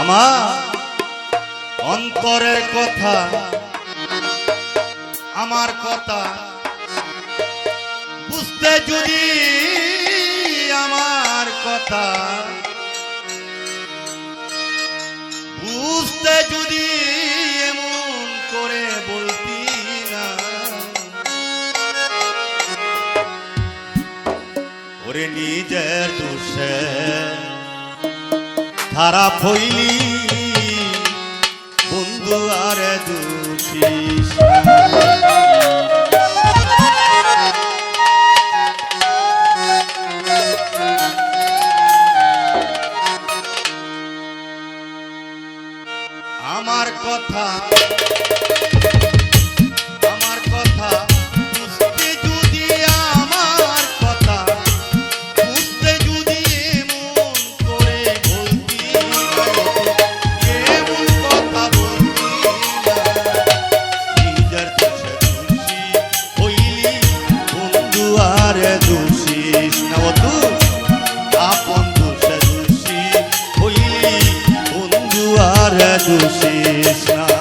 আমার অন্তরের কথা, আমার কথা বুঝতে যদি আমার কথা, বুঝতে যদি এমন করে বলতি না। ওরে নিজের দোষে খারাপ হইলি বন্ধু আর আমার কথা আমার কথা দোষিস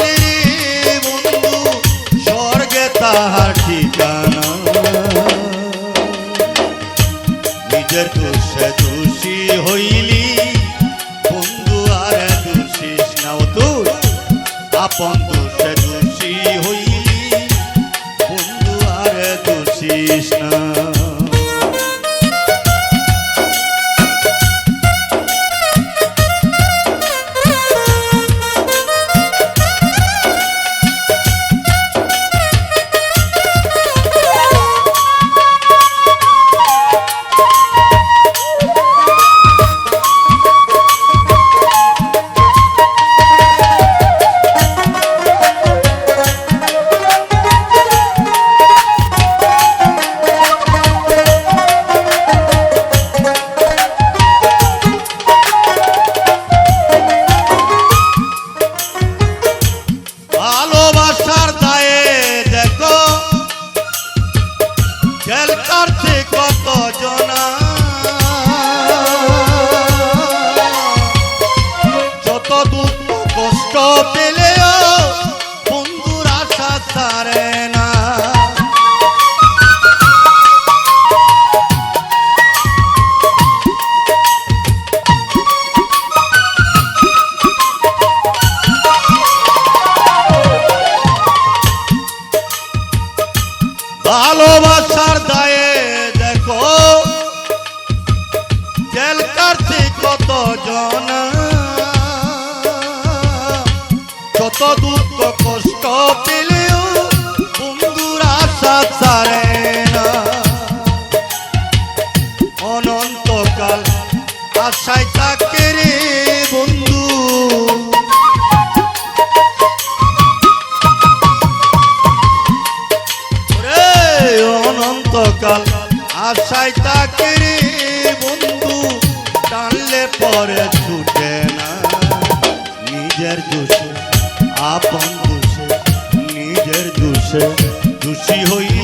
রে বন্ধু, স্বর্গে তাহার ঠিকানা। নিজের দোষে দোষী হইলি, বন্ধু আর দোষিস নাও তুই। আপন দোষে দোষী হইলি, বন্ধু আর দোষিস না। জেল কাটছে ভালোবাসার দায়ে দেখো জেল কাটছে কত জন তাকে রে বন্ধু, টানলে পরে ছুটে না। নিজের দোষে, আপন দোষে, নিজের দোষে দোষী হই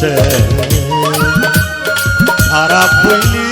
আছে সারা বইলি